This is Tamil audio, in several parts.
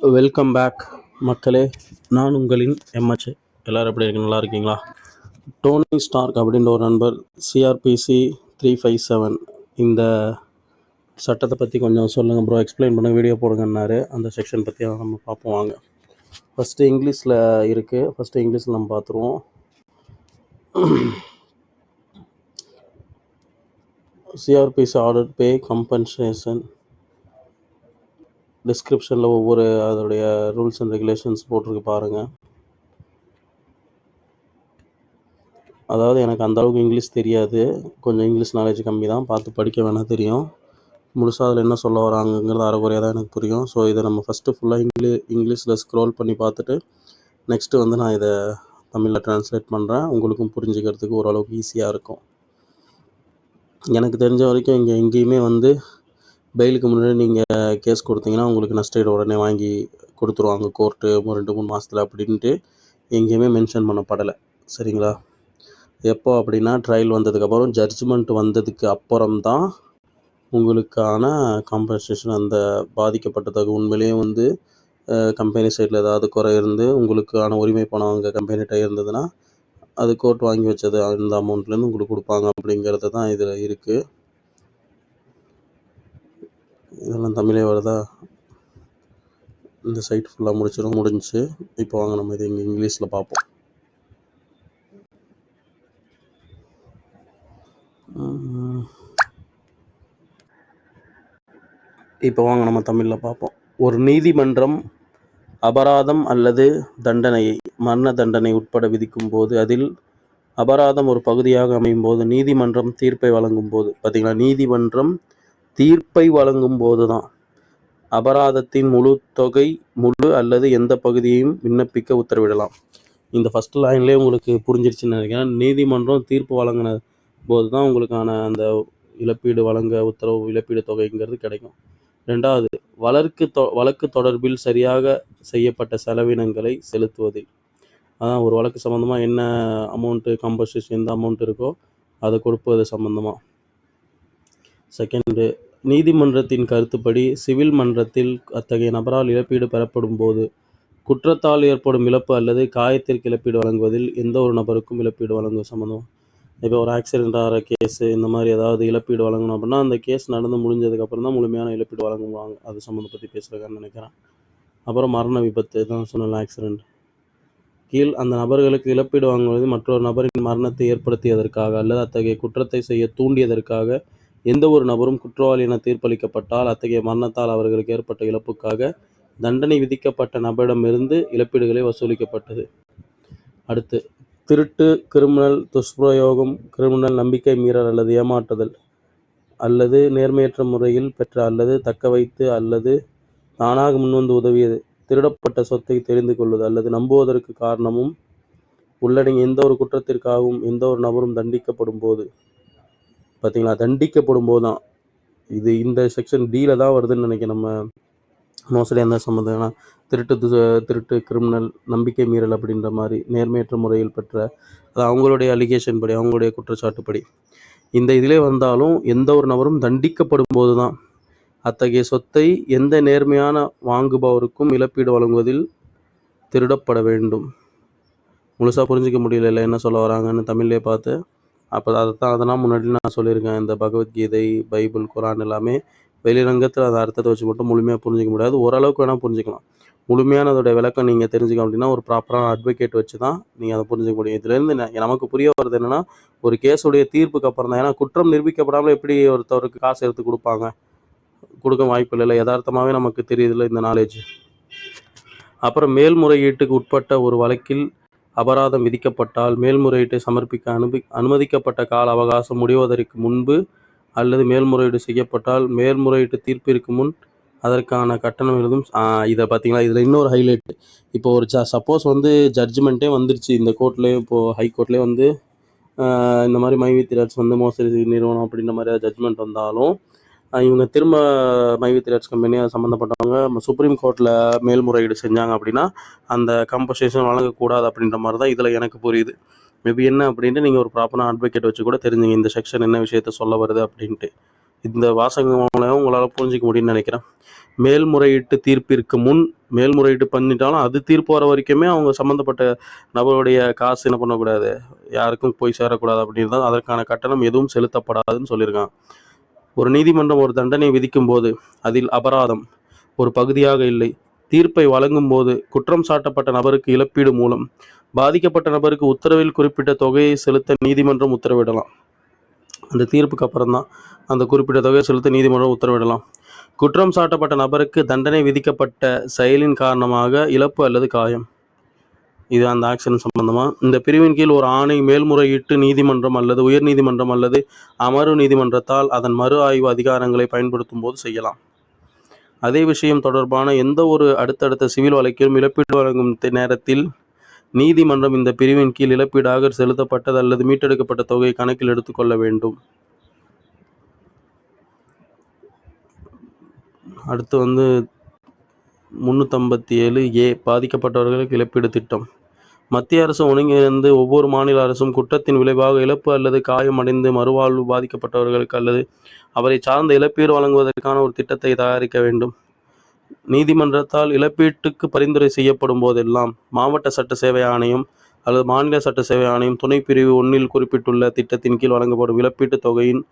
வெல்கம் பேக் மக்களே. நான் உங்களின் எம்ஹெச் எல்லோரும் எப்படி இருக்கு நல்லா இருக்கீங்களா? டோனி ஸ்டார்க் அப்படின்ற ஒரு நண்பர் சிஆர்பிசி த்ரீ ஃபைவ் செவன் இந்த சட்டத்தை பற்றி கொஞ்சம் சொல்லுங்கள் ப்ரோ எக்ஸ்பிளைன் பண்ணுங்கள் வீடியோ போடுங்கன்னாரு. அந்த செக்ஷன் பற்றி நம்ம பார்ப்போம் வாங்க. ஃபஸ்ட்டு இங்கிலீஷில் இருக்குது ஃபஸ்ட்டு இங்கிலீஷில் நம்ம பார்த்துருவோம். சிஆர்பிசி ஆர்டர் பே கம்பன்சேஷன் டிஸ்கிரிப்ஷனில் ஒவ்வொரு அதோடைய ரூல்ஸ் அண்ட் ரெகுலேஷன்ஸ் போட்டிருக்கு பாருங்கள் அதாவது எனக்கு அந்த அளவுக்கு இங்கிலீஷ் தெரியாது. கொஞ்சம் இங்கிலீஷ் நாலேஜ் கம்மி தான் பார்த்து படிக்க வேணால் தெரியும். முழுசாக அதில் என்ன சொல்ல வராங்கங்கிறது அறகுறையாக தான் எனக்கு புரியும். ஸோ இதை நம்ம ஃபஸ்ட்டு ஃபுல்லாக இங்கிலீ இங்கிலீஷில் ஸ்க்ரோல் பண்ணி பார்த்துட்டு நெக்ஸ்ட்டு வந்து நான் இதை தமிழில் ட்ரான்ஸ்லேட் பண்ணுறேன் உங்களுக்கும் புரிஞ்சுக்கிறதுக்கு ஓரளவுக்கு ஈஸியாக இருக்கும். எனக்கு தெரிஞ்ச வரைக்கும் இங்கே எங்கேயுமே வந்து பெயிலுக்கு முன்னாடி நீங்கள் கேஸ் கொடுத்தீங்கன்னா உங்களுக்கு நஷ்டஈடு உடனே வாங்கி கொடுத்துருவாங்க கோர்ட்டு. ரெண்டு மூணு மாதத்துல அப்படின்ட்டு எங்கேயுமே மென்ஷன் பண்ணப்படலை. சரிங்களா? எப்போ அப்படின்னா ட்ரையல் வந்ததுக்கப்புறம் ஜட்ஜ்மெண்ட் வந்ததுக்கு அப்புறம் தான் உங்களுக்கான காம்பன்சேஷன் அந்த பாதிக்கப்பட்டதாக உண்மையிலேயே வந்து கம்பெனி சைடில் ஏதாவது குறை இருந்து உங்களுக்கான உரிமை பணம் அங்கே கம்பெனிகிட்ட இருந்ததுன்னா அது கோர்ட் வாங்கி வச்சது அந்த அமௌண்ட்லேருந்து உங்களுக்கு கொடுப்பாங்க அப்படிங்கிறது தான் இதில் இருக்குது இதெல்லாம் தமிழே வருதா? இந்த சைட் ஃபுல்லாக முடிச்சிடும் முடிஞ்சு இப்போ வாங்க நம்ம இது இங்கே இங்கிலீஷில் பார்ப்போம் இப்போ வாங்க நம்ம தமிழில் பார்ப்போம் ஒரு நீதிமன்றம் அபராதம் அல்லது தண்டனையை மரண தண்டனை உட்பட விதிக்கும் போது அதில் அபராதம் ஒரு பகுதியாக அமையும் போது நீதிமன்றம் தீர்ப்பை வழங்கும் போது பார்த்தீங்களா நீதிமன்றம் தீர்ப்பை வழங்கும் போது தான் அபராதத்தின் முழு தொகை முழு அல்லது எந்த பகுதியையும் விண்ணப்பிக்க உத்தரவிடலாம். இந்த ஃபஸ்ட் லைன்லேயே உங்களுக்கு புரிஞ்சிருச்சுன்னு நினைக்கிறேன். நீதிமன்றம் தீர்ப்பு வழங்கின போது தான் உங்களுக்கான அந்த இழப்பீடு வழங்க உத்தரவு இழப்பீடு தொகைங்கிறது கிடைக்கும். ரெண்டாவது வழக்கு தொ வழக்கு தொடர்பில் சரியாக செய்யப்பட்ட செலவினங்களை செலுத்துவதில். அதான் ஒரு வழக்கு சம்மந்தமாக என்ன அமௌண்ட்டு காம்பன்சேஷன் எந்த அமௌண்ட் இருக்கோ அதை கொடுப்பது சம்மந்தமாக செகண்டு நீதிமன்றத்தின் கருத்துப்படி சிவில் மன்றத்தில் அத்தகைய நபரால் இழப்பீடு பெறப்படும் போது குற்றத்தால் ஏற்படும் இழப்பு அல்லது காயத்திற்கு இழப்பீடு வழங்குவதில் எந்த ஒரு நபருக்கும் இழப்பீடு வழங்குவது சம்மந்தம் இப்போ ஒரு ஆக்சிடென்ட் ஆகிற கேஸு இந்த மாதிரி ஏதாவது இழப்பீடு வழங்கணும் அப்படின்னா அந்த கேஸ் நடந்து முடிஞ்சதுக்கப்புறம் தான் முழுமையான இழப்பீடு வழங்குவாங்க. அது சம்மந்தம் பற்றி பேசுகிறாங்கன்னு நினைக்கிறேன். அப்புறம் மரண விபத்து தான் சொன்னல ஆக்சிடெண்ட் கீழ் அந்த நபர்களுக்கு இழப்பீடு வாங்குவது மற்றொரு நபரின் மரணத்தை ஏற்படுத்தியதற்காக அல்லது அத்தகைய குற்றத்தை செய்ய தூண்டியதற்காக எந்த ஒரு நபரும் குற்றவாளி என தீர்ப்பளிக்கப்பட்டால் அத்தகைய மரணத்தால் அவர்களுக்கு ஏற்பட்ட இழப்புக்காக தண்டனை விதிக்கப்பட்ட நபரிடமிருந்து இழப்பீடுகளை வசூலிக்கப்பட்டது. அடுத்து திருட்டு கிரிமினல் துஷ்பிரயோகம் கிரிமினல் நம்பிக்கை மீறல் அல்லது ஏமாற்றுதல் அல்லது நேர்மையற்ற முறையில் பெற்ற அல்லது தக்க வைத்து அல்லது தானாக முன்வந்து உதவியது திருடப்பட்ட சொத்தை தெரிந்து கொள்வது அல்லது நம்புவதற்கு காரணமும் உள்ளடங்கிய எந்த ஒரு குற்றத்திற்காகவும் எந்த ஒரு நபரும் தண்டிக்கப்படும் போது பார்த்தீங்களா தண்டிக்கப்படும் போது தான் இது இந்த செக்ஷன் டியில் தான் வருதுன்னு நினைக்கிறேன் நம்ம. மோசடி அந்த சம்மந்தம்னா திருட்டு திருட்டு கிரிமினல் நம்பிக்கை மீறல் அப்படின்ற மாதிரி நேர்மையற்ற முறையில் பெற்ற அது அவங்களுடைய அலிகேஷன் படி அவங்களுடைய குற்றச்சாட்டுப்படி இந்த இதிலே வந்தாலும் எந்த ஒரு நபரும் தண்டிக்கப்படும் போது தான் அத்தகைய சொத்தை எந்த நேர்மையான வாங்குபவருக்கும் இழப்பீடு வழங்குவதில் திருடப்பட வேண்டும். முழுசாக புரிஞ்சிக்க முடியல என்ன சொல்ல வராங்கன்னு தமிழ்லேயே பார்த்து அப்போ அதை தான் அதெல்லாம் முன்னாடி நான் சொல்லியிருக்கேன். இந்த பகவத்கீதை பைபிள் குரான் எல்லாமே வெளிரங்கத்தில் அதை அர்த்தத்தை வச்சு மட்டும் முழுமையாக புரிஞ்சிக்க முடியாது. ஓரளவுக்கு வேணால் புரிஞ்சுக்கலாம். முழுமையான அதோட விளக்கம் நீங்கள் தெரிஞ்சுக்க அப்படின்னா ஒரு ப்ராப்பரான அட்வொகேட் வச்சு தான் நீங்கள் அதை புரிஞ்சுக்க முடியும். இதுலேருந்து நமக்கு புரிய வருது என்னென்னா ஒரு கேஸுடைய தீர்ப்புக்கு அப்புறம் தான். ஏன்னா குற்றம் நிரூபிக்கப்படாமல் எப்படி ஒருத்தவருக்கு காசு எடுத்து கொடுப்பாங்க? கொடுக்க வாய்ப்பு இல்லை. யதார்த்தமாகவே நமக்கு தெரியுதுல்ல இந்த நாலேஜ் அப்புறம் மேல்முறையீட்டுக்கு உட்பட்ட ஒரு வழக்கில் அபராதம் விதிக்கப்பட்டால் மேல்முறையீட்டை சமர்ப்பிக்க அனுமதி அனுமதிக்கப்பட்ட கால அவகாசம் முடிவதற்கு முன்பு அல்லது மேல்முறையீடு செய்யப்பட்டால் மேல்முறையீட்டு தீர்ப்பிற்கு முன் அதற்கான கட்டணம் எழுதும் இதை பார்த்தீங்களா? இதில் இன்னொரு ஹைலைட் இப்போ ஒரு ஜ சப்போஸ் வந்து ஜட்ஜ்மெண்ட்டே வந்துருச்சு. இந்த கோர்ட்லேயே இப்போது ஹை கோர்ட்லேயே வந்து இந்த மாதிரி மைவி மைவித்திராட்ஸ் வந்து மோசடி நிறுவனம் அப்படின்ற மாதிரி ஜட்ஜ்மெண்ட் வந்தாலும் இவங்க திரும்ப மைவித்திராட்ஸ் கம்பெனி அது சம்மந்தப்பட்டவங்க சுப்ரீம் கோர்ட்டில் மேல்முறையீடு செஞ்சாங்க அப்படின்னா அந்த கம்பன்சேஷன் வழங்கக்கூடாது அப்படின்ற மாதிரி தான் இதில் எனக்கு புரியுது. மேபி என்ன அப்படின்ட்டு நீங்கள் ஒரு ப்ராப்பரான அட்வொகேட் வச்சு கூட தெரிஞ்சுங்க இந்த செக்ஷன் என்ன விஷயத்த சொல்ல வருது அப்படின்ட்டு. இந்த வாசகம் மூலம் உங்களால் புரிஞ்சிக்க முடியும்னு நினைக்கிறேன். மேல்முறையீட்டு தீர்ப்பிற்கு முன் மேல்முறையீட்டு பண்ணிட்டாலும் அது தீர்ப்பு வர வரைக்குமே அவங்க சம்மந்தப்பட்ட நபருடைய காசு என்ன பண்ணக்கூடாது? யாருக்கும் போய் சேரக்கூடாது அப்படின்னு தான் அதற்கான கட்டணம் எதுவும் செலுத்தப்படாதுன்னு சொல்லியிருக்காங்க. ஒரு நீதிமன்றம் ஒரு தண்டனை விதிக்கும் போது அதில் அபராதம். ஒரு பகுதியாக இல்லை. தீர்ப்பை வழங்கும் போது குற்றம் சாட்டப்பட்ட நபருக்கு இழப்பீடு மூலம் பாதிக்கப்பட்ட நபருக்கு உத்தரவில் குறிப்பிட்ட தொகையை செலுத்த நீதிமன்றம் உத்தரவிடலாம். அந்த தீர்ப்புக்கு அப்புறம் தான் அந்த குறிப்பிட்ட தொகையை செலுத்த நீதிமன்றம் உத்தரவிடலாம். குற்றம் சாட்டப்பட்ட நபருக்கு தண்டனை விதிக்கப்பட்ட செயலின் காரணமாக இழப்பு அல்லது காயம். இது அந்த ஆக்ஷன் சம்பந்தமா? இந்த பிரிவின் கீழ் ஒரு ஆணை மேல்முறையீட்டு நீதிமன்றம் அல்லது உயர் நீதிமன்றம் அல்லது அமர்வு நீதிமன்றத்தால் அதன் மறு ஆய்வு அதிகாரங்களை பயன்படுத்தும் போது செய்யலாம். அதே விஷயம் தொடர்பான எந்த ஒரு அடுத்தடுத்த சிவில் வழக்கிலும் இழப்பீடு வழங்கும் நேரத்தில் நீதிமன்றம் இந்த பிரிவின் கீழ் இழப்பீடாக செலுத்தப்பட்டது அல்லது மீட்டெடுக்கப்பட்ட தொகையை கணக்கில் எடுத்துக்கொள்ள வேண்டும். அடுத்து வந்து முந்நூற்றம்பத்தி ஏழு ஏ பாதிக்கப்பட்டவர்களுக்கு இழப்பீடு திட்டம். மத்திய அரசு ஒருங்கிணைந்து ஒவ்வொரு மாநில அரசும் குற்றத்தின் விளைவாக இழப்பு அல்லது காயமடைந்து மறுவாழ்வு பாதிக்கப்பட்டவர்களுக்கு அல்லது அவரை சார்ந்த இழப்பீடு வழங்குவதற்கான ஒரு திட்டத்தை தயாரிக்க வேண்டும். நீதிமன்றத்தால் இழப்பீட்டுக்கு பரிந்துரை செய்யப்படும் போதெல்லாம் மாவட்ட சட்ட சேவை ஆணையம் அல்லது மாநில சட்ட சேவை ஆணையம் துணை பிரிவு ஒன்றில் குறிப்பிட்டுள்ள திட்டத்தின் கீழ் வழங்கப்படும் இழப்பீட்டுத் தொகையின்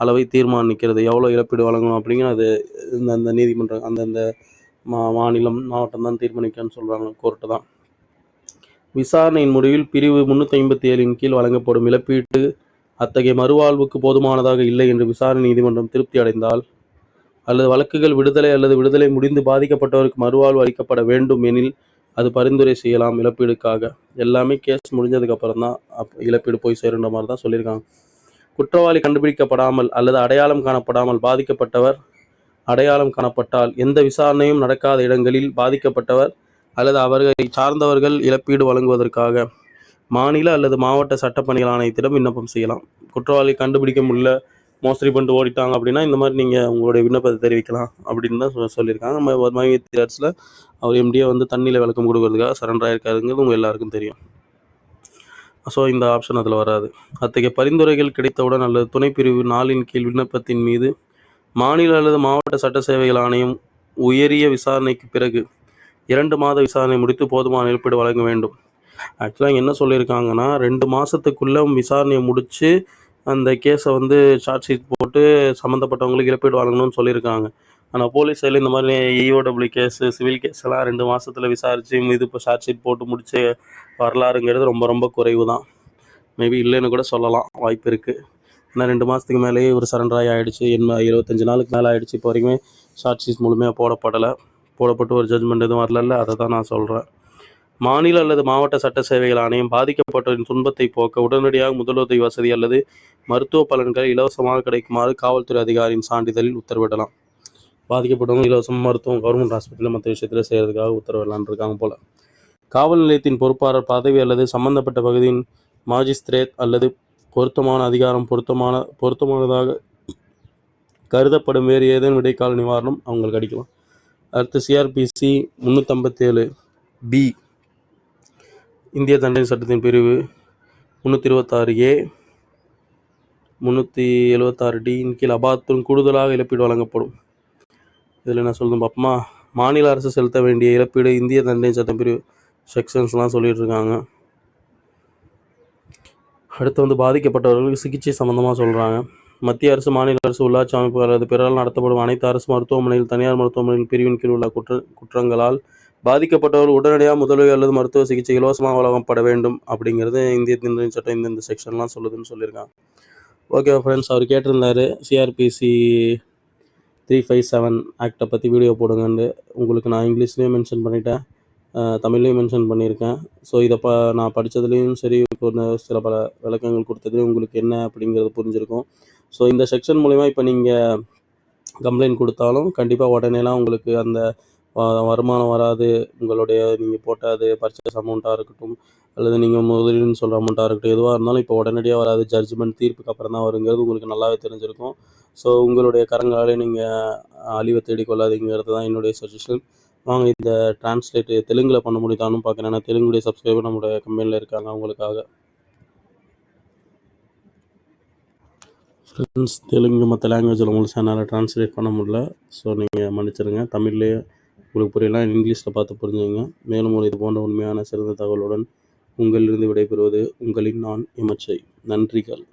அளவை தீர்மானிக்கிறது. எவ்வளோ இழப்பீடு வழங்கணும் அப்படிங்கிற அது இந்த அந்த நீதிமன்றம் அந்தந்த மா மாநிலம் மாவட்டம் தான் தீர்மானிக்கன்னு சொல்கிறாங்க கோர்ட்டு தான். விசாரணையின் முடிவில் பிரிவு முன்னூற்றி ஐம்பத்தி ஏழின் கீழ் வழங்கப்படும் இழப்பீட்டு அத்தகைய மறுவாழ்வுக்கு போதுமானதாக இல்லை என்று விசாரணை நீதிமன்றம் திருப்தி அடைந்தால் அல்லது வழக்குகள் விடுதலை அல்லது விடுதலை முடிந்து பாதிக்கப்பட்டவருக்கு மறுவாழ்வு அளிக்கப்பட வேண்டும் எனில் அது பரிந்துரை செய்யலாம் இழப்பீடுக்காக. எல்லாமே கேஸ் முடிஞ்சதுக்கப்புறம் தான் அப் இழப்பீடு போய் சேருன்ற மாதிரி தான் சொல்லியிருக்காங்க. குற்றவாளி கண்டுபிடிக்கப்படாமல் அல்லது அடையாளம் காணப்படாமல் பாதிக்கப்பட்டவர் அடையாளம் காணப்பட்டால் எந்த விசாரணையும் நடக்காத இடங்களில் பாதிக்கப்பட்டவர் அல்லது அவர்களை சார்ந்தவர்கள் இழப்பீடு வழங்குவதற்காக மாநில அல்லது மாவட்ட சட்டப்பணிகள் ஆணையத்திடம் விண்ணப்பம் செய்யலாம். குற்றவாளி கண்டுபிடிக்க முடியல மோசடி பண்ணிட்டு ஓடிட்டாங்க அப்படின்னா இந்த மாதிரி நீங்கள் உங்களுடைய விண்ணப்பத்தை தெரிவிக்கலாம் அப்படின்னு தான் சொல்லியிருக்காங்க. நம்ம மையத்தில் அவர் எம்டிஏ வந்து தண்ணியில் விளக்கம் கொடுக்கறதுக்காக சரண்டர் ஆயிருக்காருங்கிறது உங்கள் எல்லாருக்கும் தெரியும். ஸோ இந்த ஆப்ஷன் அதில் வராது. அத்தகைய பரிந்துரைகள் கிடைத்தவுடன் அல்லது துணைப்பிரிவு நாளின் கீழ் விண்ணப்பத்தின் மீது மாநில அல்லது மாவட்ட சட்ட சேவைகள் ஆணையம் உயரிய விசாரணைக்கு பிறகு இரண்டு மாத விசாரணை முடித்து போதுமான இழப்பீடு வழங்க வேண்டும். ஆக்சுவலாக என்ன சொல்லியிருக்காங்கன்னா ரெண்டு மாதத்துக்குள்ளே விசாரணையை முடித்து அந்த கேஸை வந்து சார்ஜ் ஷீட் போட்டு சம்மந்தப்பட்டவங்களுக்கு இழப்பீடு வழங்கணும்னு சொல்லியிருக்காங்க. ஆனால் போலீஸ் சைடில் இந்த மாதிரி இஓடபிள்யூ கேஸு சிவில் கேஸ் எல்லாம் ரெண்டு மாதத்தில் விசாரித்து இது இப்போ சார்ஜ் ஷீட் போட்டு முடிச்சு வரலாறுங்கிறது ரொம்ப ரொம்ப குறைவு தான் மேபி இல்லைன்னு கூட சொல்லலாம் வாய்ப்பு இருக்குது இன்னும் ரெண்டு மாதத்துக்கு மேலேயே ஒரு சரண்டராகி ஆகிடுச்சு என்ன இருபத்தஞ்சு நாளுக்கு மேலே ஆகிடுச்சு இப்போ வரைக்குமே சார்ஜ் ஷீட் முழுமையாக போடப்படலை. போடப்பட்டு ஒரு ஜட்மெண்ட் எதுவும் வரல அதை தான் நான் சொல்கிறேன் மாநில அல்லது மாவட்ட சட்ட சேவைகள் ஆணையம் பாதிக்கப்பட்டவரின் துன்பத்தை போக்க உடனடியாக முதலுதவி வசதி அல்லது மருத்துவ பலன்கள் இலவசமாக கிடைக்குமாறு காவல்துறை அதிகாரியின் சான்றிதழில் உத்தரவிடலாம். பாதிக்கப்பட்டவங்க இலவசம் மருத்துவம் கவர்மெண்ட் ஹாஸ்பிட்டலில் மற்ற விஷயத்தில் செய்கிறதுக்காக உத்தரவிடலான் இருக்காங்க போல். காவல் நிலையத்தின் பொறுப்பாளர் பதவி அல்லது சம்பந்தப்பட்ட பகுதியின் மாஜிஸ்திரேட் அல்லது பொருத்தமான அதிகாரம் பொருத்தமான பொருத்தமானதாக கருதப்படும் வேறு ஏதேனும் இடைக்கால நிவாரணம் அவங்களுக்கு அடிக்கலாம். அடுத்து சிஆர்பிசி முந்நூற்றம்பத்தேழு பி இந்திய தண்டனை சட்டத்தின் பிரிவு முந்நூற்றி இருபத்தாறு ஏ முந்நூற்றி எழுபத்தாறு டியின் கீழ் அபாத்தும் கூடுதலாக இழப்பீடு வழங்கப்படும். இதில் என்ன சொல்லணும் பாப்போமா மாநில அரசு செலுத்த வேண்டிய இழப்பீடு இந்திய தண்டனை சட்டம் பிரிவு செக்ஷன்ஸ்லாம் சொல்லிகிட்டு இருக்காங்க. அடுத்து வந்து பாதிக்கப்பட்டவர்களுக்கு சிகிச்சை சம்பந்தமாக சொல்கிறாங்க மத்திய அரசு மாநில அரசு உள்ளாட்சி அமைப்பு அல்லது பிறரால் நடத்தப்படும் அனைத்து அரசு மருத்துவமனையில் தனியார் மருத்துவமனையின் பிரிவின் கீழ் உள்ள குற்ற குற்றங்களால் பாதிக்கப்பட்டவர் உடனடியாக முதலுதவி அல்லது மருத்துவ சிகிச்சை இலவசமாக வழங்கப்பட வேண்டும் அப்படிங்கிறது இந்திய தண்டனை சட்டம் இந்த இந்த செக்ஷன்லாம் சொல்லுதுன்னு சொல்லியிருக்காங்க. ஓகே ஃப்ரெண்ட்ஸ் அவர் கேட்டிருந்தாரு சிஆர்பிசி த்ரீ ஃபைவ் செவன் ஆக்டை பற்றி வீடியோ போடுங்கன்னு உங்களுக்கு நான் இங்கிலீஷ்லேயும் மென்ஷன் பண்ணிட்டேன். தமிழ்லையும் மென்ஷன் பண்ணியிருக்கேன். ஸோ இதை ப நான் படித்ததுலேயும் சரி இப்போ சில பல விளக்கங்கள் கொடுத்ததுலையும் உங்களுக்கு என்ன அப்படிங்கிறது புரிஞ்சிருக்கும். ஸோ இந்த செக்ஷன் மூலிமா இப்போ நீங்கள் கம்ப்ளைண்ட் கொடுத்தாலும் கண்டிப்பாக உடனேலாம் உங்களுக்கு அந்த வருமானம் வராது. உங்களுடைய நீங்கள் போட்ட அது பர்ச்சேஸ் அமௌண்ட்டாக இருக்கட்டும் அல்லது நீங்கள் முதலீடுன்னு சொல்கிற அமௌண்ட்டாக இருக்கட்டும் எதுவாக இருந்தாலும் இப்போ உடனடியாக வராது. ஜட்ஜ்மெண்ட் தீர்ப்புக்கு அப்புறம் தான் வருங்கிறது உங்களுக்கு நல்லாவே தெரிஞ்சிருக்கும். ஸோ உங்களுடைய கரங்களாலே நீங்கள் அழிவை தேடிக்கொள்ளாதீங்கிறது தான் என்னுடைய சஜஷன் வாங்க இந்த டிரான்ஸ்லேட் தெலுங்கில் பண்ண முடியுதான்னு பார்க்குறேன். ஏன்னா தெலுங்குடைய சப்ஸ்கிரைபர் நம்மளுடைய கம்பெனியில் இருக்காங்க அவங்களுக்காக. ஃப்ரெண்ட்ஸ் தெலுங்கு மற்ற லாங்குவேஜில் உங்களுக்கு என்னால் ட்ரான்ஸ்லேட் பண்ண முடியல. ஸோ நீங்கள் மன்னிச்சிடுங்க தமிழ்லேயே உங்களுக்கு புரியலாம் இங்கிலீஷில் பார்த்து புரிஞ்சுங்க மேலும் ஒரு இது போன்ற உண்மையான சிறந்த தகவலுடன் உங்களிலிருந்து விடைபெறுவது உங்களின் நான் எமச்சை நன்றிகள்.